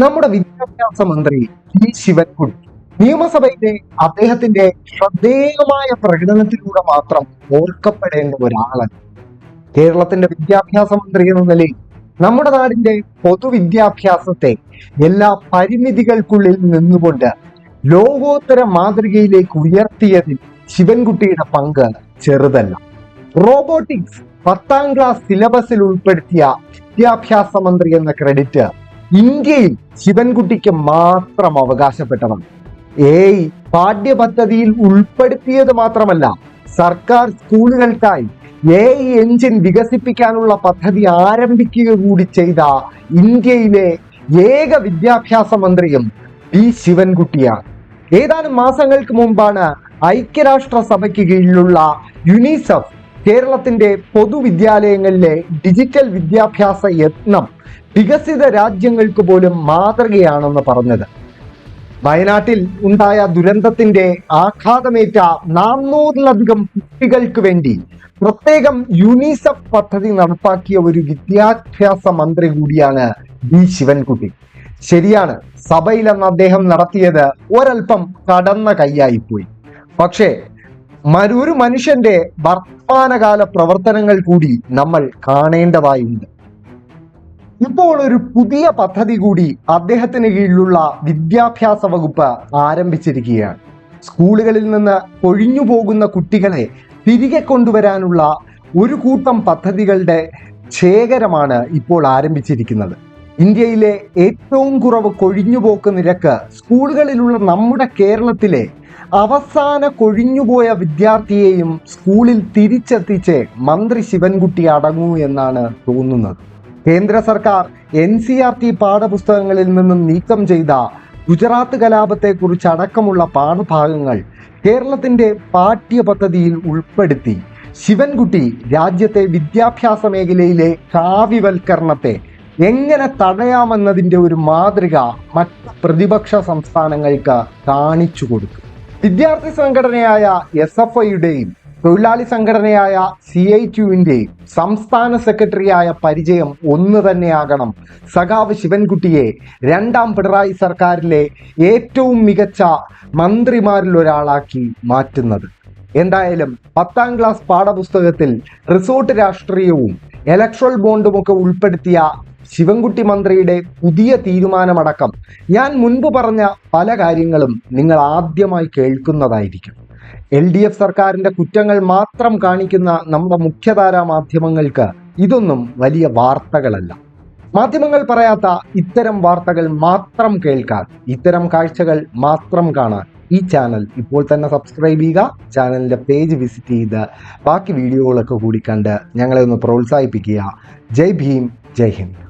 നമ്മുടെ വിദ്യാഭ്യാസ മന്ത്രി പി ശിവൻകുട്ടി. നിയമസഭയിലെ അദ്ദേഹത്തിന്റെ ശ്രദ്ധേയമായ പ്രകടനത്തിലൂടെ മാത്രം ഓർക്കപ്പെടേണ്ട ഒരാളാണ് കേരളത്തിന്റെ വിദ്യാഭ്യാസ മന്ത്രി എന്ന നിലയിൽ നമ്മുടെ നാടിന്റെ പൊതുവിദ്യാഭ്യാസത്തെ എല്ലാ പരിമിതികൾക്കുള്ളിൽ നിന്നുകൊണ്ട് ലോകോത്തര മാതൃകയിലേക്ക് ഉയർത്തിയതിൽ ശിവൻകുട്ടിയുടെ പങ്ക് ചെറുതല്ല. റോബോട്ടിക്സ് പത്താം ക്ലാസ് സിലബസിൽ ഉൾപ്പെടുത്തിയ വിദ്യാഭ്യാസ മന്ത്രി എന്ന ക്രെഡിറ്റ് ഇന്ത്യയിൽ ശിവൻകുട്ടിക്ക് മാത്രം അവകാശപ്പെട്ടതാണ് എ പാഠ്യപദ്ധതിയിൽ ഉൾപ്പെടുത്തിയത് മാത്രമല്ല സർക്കാർ സ്കൂളുകൾക്കായി എ എഞ്ചിൻ വികസിപ്പിക്കാനുള്ള പദ്ധതി ആരംഭിക്കുക കൂടി ചെയ്ത ഇന്ത്യയിലെ ഏക വിദ്യാഭ്യാസ മന്ത്രിയും പി ശിവൻകുട്ടിയാണ്. ഏതാനും മാസങ്ങൾക്ക് മുമ്പാണ് ഐക്യരാഷ്ട്ര സഭയ്ക്ക് കീഴിലുള്ള യുനിസെഫ് കേരളത്തിന്റെ പൊതുവിദ്യാലയങ്ങളിലെ ഡിജിറ്റൽ വിദ്യാഭ്യാസ യത്നം വികസിത രാജ്യങ്ങൾക്ക് പോലും മാതൃകയാണെന്ന് പറഞ്ഞത്. വയനാട്ടിൽ ഉണ്ടായ ദുരന്തത്തിന്റെ ആഘാതമേറ്റ നാനൂറിലധികം കുട്ടികൾക്ക് വേണ്ടി പ്രത്യേകം യുനിസെഫ് പദ്ധതി നടപ്പാക്കിയ ഒരു വിദ്യാഭ്യാസ മന്ത്രി കൂടിയാണ് ബി ശിവൻകുട്ടി. ശരിയാണ് സഭയിലെന്ന് അദ്ദേഹം നടത്തിയത് ഒരൽപ്പം കടന്ന കൈയായിപ്പോയി. പക്ഷേ മ- ഒരു മനുഷ്യന്റെ വർത്തമാനകാല പ്രവർത്തനങ്ങൾ കൂടി നമ്മൾ കാണേണ്ടതായുണ്ട്. ഇപ്പോൾ ഒരു പുതിയ പദ്ധതി കൂടി അദ്ദേഹത്തിന് കീഴിലുള്ള വിദ്യാഭ്യാസ വകുപ്പ് ആരംഭിച്ചിരിക്കുകയാണ്. സ്കൂളുകളിൽ നിന്ന് ഒഴിഞ്ഞു പോകുന്ന കുട്ടികളെ തിരികെ കൊണ്ടുവരാനുള്ള ഒരു കൂട്ടം പദ്ധതികളുടെ ശേഖരമാണ് ഇപ്പോൾ ആരംഭിച്ചിരിക്കുന്നത്. ഇന്ത്യയിലെ ഏറ്റവും കുറവ് കൊഴിഞ്ഞുപോക്ക് നിരക്ക് സ്കൂളുകളിലുള്ള നമ്മുടെ കേരളത്തിലെ അവസാന കൊഴിഞ്ഞുപോയ വിദ്യാർത്ഥിയെയും സ്കൂളിൽ തിരിച്ചെത്തിച്ച് മന്ത്രി ശിവൻകുട്ടി അടങ്ങൂ എന്നാണ് തോന്നുന്നത്. കേന്ദ്ര സർക്കാർ എൻ സി ആർ ടി പാഠപുസ്തകങ്ങളിൽ നിന്നും നീക്കം ചെയ്ത ഗുജറാത്ത് കലാപത്തെക്കുറിച്ച് അടക്കമുള്ള പാഠഭാഗങ്ങൾ കേരളത്തിന്റെ പാഠ്യപദ്ധതിയിൽ ഉൾപ്പെടുത്തി. ശിവൻകുട്ടി രാജ്യത്തെ വിദ്യാഭ്യാസ മേഖലയിലെ കാവ്യവൽക്കരണത്തെ എങ്ങനെ തടയാമെന്നതിന്റെ ഒരു മാതൃക മറ്റ് പ്രതിപക്ഷ സംസ്ഥാനങ്ങൾക്ക് കാണിച്ചു കൊടുക്കും വിദ്യാർത്ഥി സംഘടനയായ എസ് എഫ് ഐയുടെയും തൊഴിലാളി സംഘടനയായ സി ഐ ടുവിന്റെയും സംസ്ഥാന സെക്രട്ടറിയായ പരിചയം ഒന്ന് തന്നെയാകണം. സഖാവ് ശിവൻകുട്ടിയെ രണ്ടാം പിണറായി സർക്കാരിലെ ഏറ്റവും മികച്ച മന്ത്രിമാരിൽ ഒരാളാക്കി മാറ്റുന്നത്. എന്തായാലും പത്താം ക്ലാസ് പാഠപുസ്തകത്തിൽ റിസോർട്ട് രാഷ്ട്രീയവും ഇലക്ട്രൽ ബോണ്ടും ഒക്കെ ഉൾപ്പെടുത്തിയ ശിവൻകുട്ടി മന്ത്രിയുടെ പുതിയ തീരുമാനമടക്കം ഞാൻ മുൻപ് പറഞ്ഞ പല കാര്യങ്ങളും നിങ്ങൾ ആദ്യമായി കേൾക്കുന്നതായിരിക്കും. എൽ ഡി എഫ് സർക്കാരിന്റെ കുറ്റങ്ങൾ മാത്രം കാണിക്കുന്ന നമ്മുടെ മുഖ്യധാരാ മാധ്യമങ്ങൾക്ക് ഇതൊന്നും വലിയ വാർത്തകളല്ല. മാധ്യമങ്ങൾ പറയാത്ത ഇത്തരം വാർത്തകൾ മാത്രം കേൾക്കാൻ ഇത്തരം കാഴ്ചകൾ മാത്രം കാണാൻ ഈ ചാനൽ ഇപ്പോൾ തന്നെ സബ്സ്ക്രൈബ് ചെയ്യുക ചാനലിന്റെ പേജ് വിസിറ്റ് ചെയ്ത് ബാക്കി വീഡിയോകളൊക്കെ കൂടി കണ്ട് ഞങ്ങളെ ഒന്ന് പ്രോത്സാഹിപ്പിക്കുക. ജയ് ഭീം ജയ് ഹിന്ദ്.